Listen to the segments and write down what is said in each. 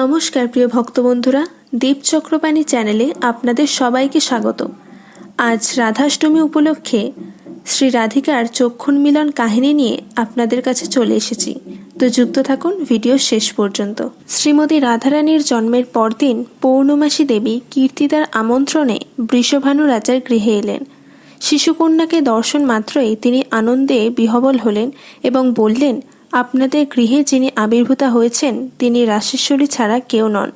নমস্কার, প্রিয় ভক্তবন্ধুরা। দীপ চক্রপাণী চ্যানেলে আপনাদের সবাইকে স্বাগত। আজ রাধাষ্টমী উপলক্ষে শ্রী রাধিকার চক্ষুণ মিলন কাহিনী নিয়ে আপনাদের কাছে চলে এসেছি। তো যুক্ত থাকুন ভিডিও শেষ পর্যন্ত। শ্রীমতী রাধারানীর জন্মের পরদিন পৌর্ণমাসী দেবী কীর্তিদার আমন্ত্রণে বৃষভানু রাজার গৃহে এলেন। শিশুকন্যাকে দর্শন মাত্রই তিনি আনন্দে বিহবল হলেন এবং বললেন আপনাদের গৃহে যিনি আবির্ভূতা হয়েছেন, তিনি রাশেশ্বরী ছাড়া কেউ নন।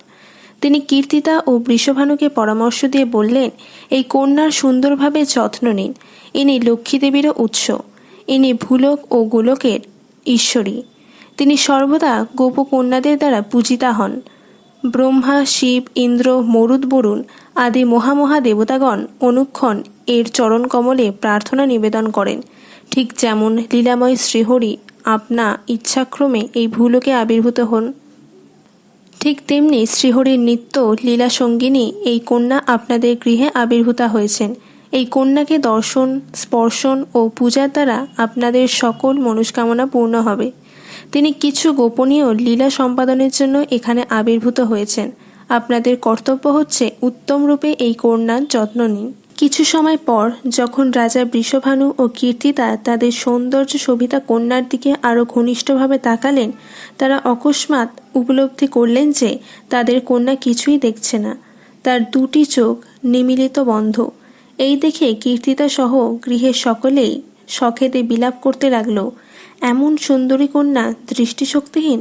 তিনি কীর্তিতা ও বৃষভানুকে পরামর্শ দিয়ে বললেন, এই কন্যার সুন্দরভাবে যত্ন নিন। ইনি লক্ষ্মীদেবীরও উৎস। ইনি ভুলক ও গোলকের ঈশ্বরী। তিনি সর্বদা গোপকন্যাদের দ্বারা পূজিতা হন। ব্রহ্মা, শিব, ইন্দ্র, মরুদ, বরুণ আদি মহামহা দেবতাগণ অনুক্ষণ এর চরণ কমলে প্রার্থনা নিবেদন করেন। ঠিক যেমন লীলাময় শ্রীহরি আপনা ইচ্ছাক্রমে এই ভুলোকে আবির্ভূত হন। ঠিক তেমনি শ্রীহরির নিত্য লীলা সঙ্গিনী এই কন্যা আপনাদের গৃহে আবির্ভূতা হয়েছেন। এই কন্যাকে দর্শন, স্পর্শন ও পূজার দ্বারা আপনাদের সকল মনস্কামনা পূর্ণ হবে। তিনি কিছু গোপনীয় লীলা সম্পাদনের জন্য এখানে আবির্ভূত হয়েছেন। আপনাদের কর্তব্য হচ্ছে উত্তম রূপে এই কন্যার যত্ন নিন। কিছু সময় পর যখন রাজা বৃষভানু ও কীর্তিতা তাদের সৌন্দর্য শোভিতা কন্যার দিকে আরও ঘনিষ্ঠভাবে তাকালেন, তারা অকস্মাৎ উপলব্ধি করলেন যে তাদের কন্যা কিছুই দেখছে না। তার দুটি চোখ নিমিলিত বন্ধ। এই দেখে কীর্তিতা সহ গৃহের সকলেই সখেদে বিলাপ করতে লাগল। এমন সুন্দরী কন্যা দৃষ্টিশক্তিহীন?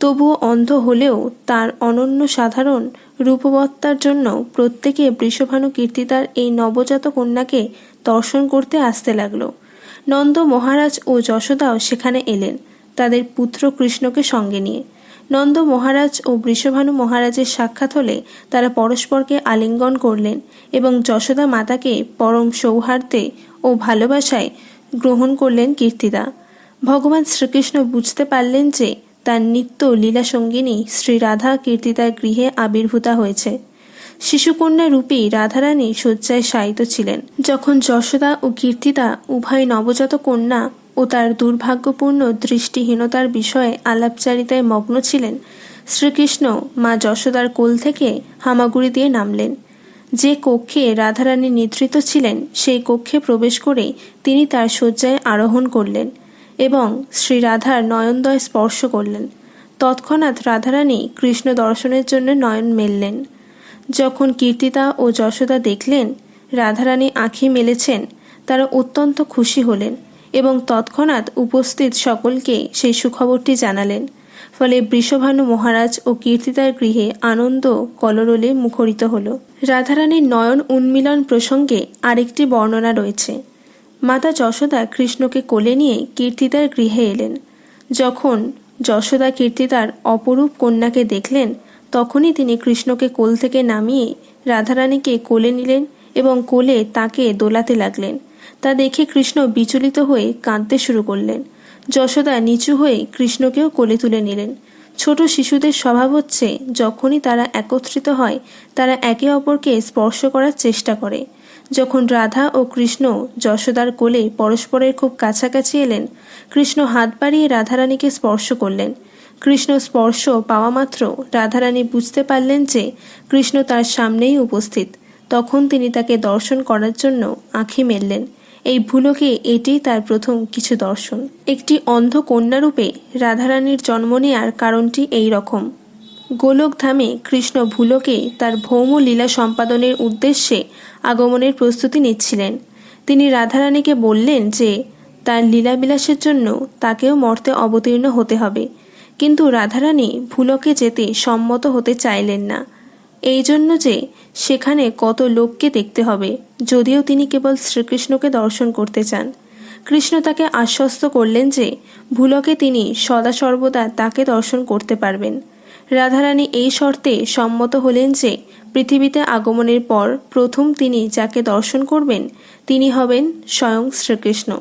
তবুও অন্ধ হলেও তার অনন্য সাধারণ রূপবত্তার জন্য প্রত্যেকে বৃষভানু কীর্তিতার এই নবজাত কন্যাকে দর্শন করতে আসতে লাগল। নন্দ মহারাজ ও যশোদাও সেখানে এলেন, তাদের পুত্র কৃষ্ণকে সঙ্গে নিয়ে। নন্দ মহারাজ ও বৃষভানু মহারাজের সাক্ষাৎ হলে তারা পরস্পরকে আলিঙ্গন করলেন এবং যশোদা মাতাকে পরম সৌহার্দ্যে ও ভালোবাসায় গ্রহণ করলেন কীর্তিদা। ভগবান শ্রীকৃষ্ণ বুঝতে পারলেন যে তার নিত্য লীলা সঙ্গিনী শ্রী রাধা কীর্তিতার গৃহে আবির্ভূতা হয়েছে। শিশুকন্যা রূপী রাধারানী শয্যায় শায়িত ছিলেন। যখন যশোদা ও কীর্তিতা উভয় নবজাত কন্যা ও তার দুর্ভাগ্যপূর্ণ দৃষ্টিহীনতার বিষয়ে আলাপচারিতায় মগ্ন ছিলেন, শ্রীকৃষ্ণ মা যশোদার কোল থেকে হামাগুড়ি দিয়ে নামলেন। যে কক্ষে রাধারানী নিদ্রিত ছিলেন, সেই কক্ষে প্রবেশ করে তিনি তার শয্যায় আরোহণ করলেন। এবং শ্রী রাধার নয়নদয় স্পর্শ করলেন। তৎক্ষণাৎ রাধারানী কৃষ্ণ দর্শনের জন্য নয়ন মেললেন। যখন কীর্তিতা ও যশোদা দেখলেন, রাধারানী আঁখি মেলেছেন, তারা অত্যন্ত খুশি হলেন এবং তৎক্ষণাৎ উপস্থিত সকলকে সেই সুখবরটি জানালেন। ফলে বৃষভানু মহারাজ ও কীর্তিতার গৃহে আনন্দ কলরলে মুখরিত হল। রাধারানীর নয়ন উন্মিলন প্রসঙ্গে আরেকটি বর্ণনা রয়েছে। মাতা যশোদা কৃষ্ণকে কোলে নিয়ে কীর্তিতার গৃহে এলেন। যখন যশোদা কীর্তিতার অপরূপ কন্যাকে দেখলেন, তখনই তিনি কৃষ্ণকে কোল থেকে নামিয়ে রাধারানীকে কোলে নিলেন এবং কোলে তাকে দোলাতে লাগলেন। তা দেখে কৃষ্ণ বিচলিত হয়ে কাঁদতে শুরু করলেন। যশোদা নিচু হয়ে কৃষ্ণকেও কোলে তুলে নিলেন। ছোট শিশুদের স্বভাব হচ্ছে, যখনই তারা একত্রিত হয়, তারা একে অপরকে স্পর্শ করার চেষ্টা করে। যখন রাধা ও কৃষ্ণ যশোদার কোলে পরস্পরের খুব কাছাকাছি এলেন, কৃষ্ণ হাত বাড়িয়ে রাধারানীকে স্পর্শ করলেন। কৃষ্ণ স্পর্শ পাওয়া মাত্র রাধারানী বুঝতে পারলেন যে কৃষ্ণ তার সামনেই উপস্থিত। তখন তিনি তাকে দর্শন করার জন্য আঁখি মেললেন। এই ভুলোকে এটি তার প্রথম কিছু দর্শন। একটি অন্ধ কন্যারূপে রাধারানীর জন্ম নেয়ার কারণটি এই রকম। গোলকধামে কৃষ্ণ ভুলকে তার ভৌম লীলা সম্পাদনের উদ্দেশ্যে আগমনের প্রস্তুতি নিচ্ছিলেন। তিনি রাধারানীকে বললেন যে, তার লীলাবিলাসের জন্য তাকেও মর্তে অবতীর্ণ হতে হবে। কিন্তু রাধারানী ভুলকে যেতে সম্মত হতে চাইলেন না। এই জন্য যে সেখানে কত লোককে দেখতে হবে, যদিও তিনি কেবল শ্রীকৃষ্ণকে দর্শন করতে চান। কৃষ্ণ তাকে আশ্বস্ত করলেন যে, ভুলকে তিনি সদা সর্বদা তাকে দর্শন করতে পারবেন। রাধারানী এই শর্তে সম্মত হলেন যে, পৃথিবীতে আগমনের পর প্রথম তিনি যাকে দর্শন করবেন, তিনি হবেন স্বয়ং শ্রীকৃষ্ণ।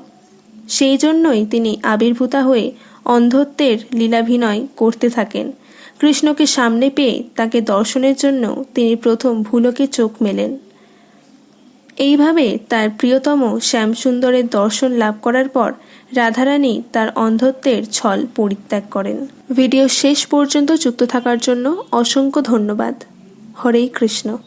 সেই জন্যই তিনি আবির্ভূতা হয়ে অন্ধত্বের লীলাভিনয় করতে থাকেন। কৃষ্ণকে সামনে পেয়ে তাকে দর্শনের জন্য তিনি প্রথম ভুলকে চোখ মেলেন। এইভাবে তার প্রিয়তম শ্যামসুন্দরের দর্শন লাভ করার পর রাধারানী তার অন্ধত্বের ছল পরিত্যাগ করেন। ভিডিও শেষ পর্যন্ত যুক্ত থাকার জন্য অসংখ্য ধন্যবাদ। হরে কৃষ্ণ।